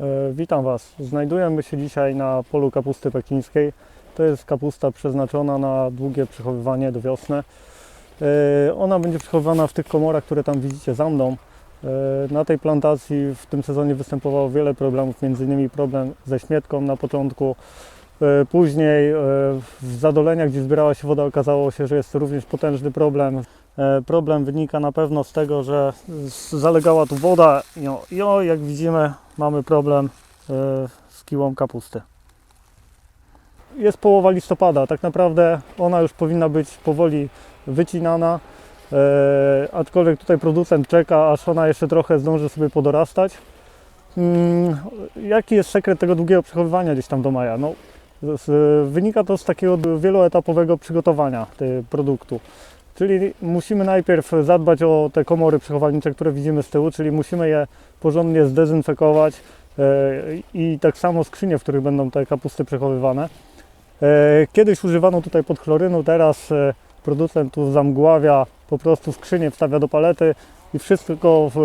E, Witam Was. Znajdujemy się dzisiaj na polu kapusty pekińskiej. To jest kapusta przeznaczona na długie przechowywanie do wiosny. E, Ona będzie przechowywana w tych komorach, które tam widzicie za mną. E, Na tej plantacji w tym sezonie występowało wiele problemów, innymi problem ze śmietką na początku. Później w zadoleniach, gdzie zbierała się woda, okazało się, że jest to również potężny problem. E, Problem wynika na pewno z tego, że zalegała tu woda i o, jak widzimy mamy problem e, z kiłą kapusty. Jest połowa listopada, tak naprawdę ona już powinna być powoli wycinana, e, aczkolwiek tutaj producent czeka, aż ona jeszcze trochę zdąży sobie podorastać. Mm, Jaki jest sekret tego długiego przechowywania gdzieś tam do maja? No, wynika to z takiego wieloetapowego przygotowania produktu. Czyli musimy najpierw zadbać o te komory przechowalnicze, które widzimy z tyłu, czyli musimy je porządnie zdezynfekować e, i tak samo skrzynie, w których będą te kapusty przechowywane. E, Kiedyś używano tutaj podchlorynu, teraz e, producent tu zamgławia po prostu skrzynię, wstawia do palety i wszystko w,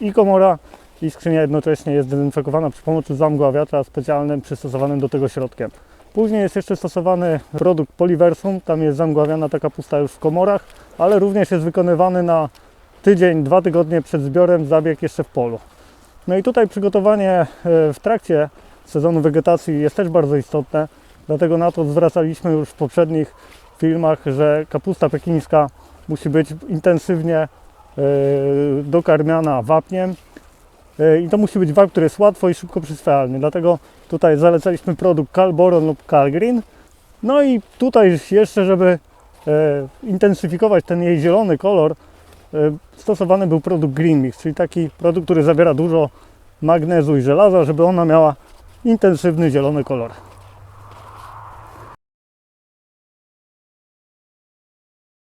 i komora i skrzynia jednocześnie jest dezynfekowana przy pomocy zamgławiacza specjalnym przystosowanym do tego środkiem. Później jest jeszcze stosowany produkt Poliversum, tam jest zamgławiana ta kapusta już w komorach, ale również jest wykonywany na tydzień, dwa tygodnie przed zbiorem zabieg jeszcze w polu. No i tutaj przygotowanie e, w trakcie sezonu wegetacji jest też bardzo istotne, dlatego na to zwracaliśmy już w poprzednich filmach, że kapusta pekińska musi być intensywnie e, dokarmiana wapniem i to musi być wap, który jest łatwo i szybko przyswajalny, dlatego tutaj zalecaliśmy produkt Calboron lub Calgreen. No i tutaj jeszcze, żeby e, intensyfikować ten jej zielony kolor, e, stosowany był produkt Green Mix, czyli taki produkt, który zawiera dużo magnezu i żelaza, żeby ona miała intensywny zielony kolor.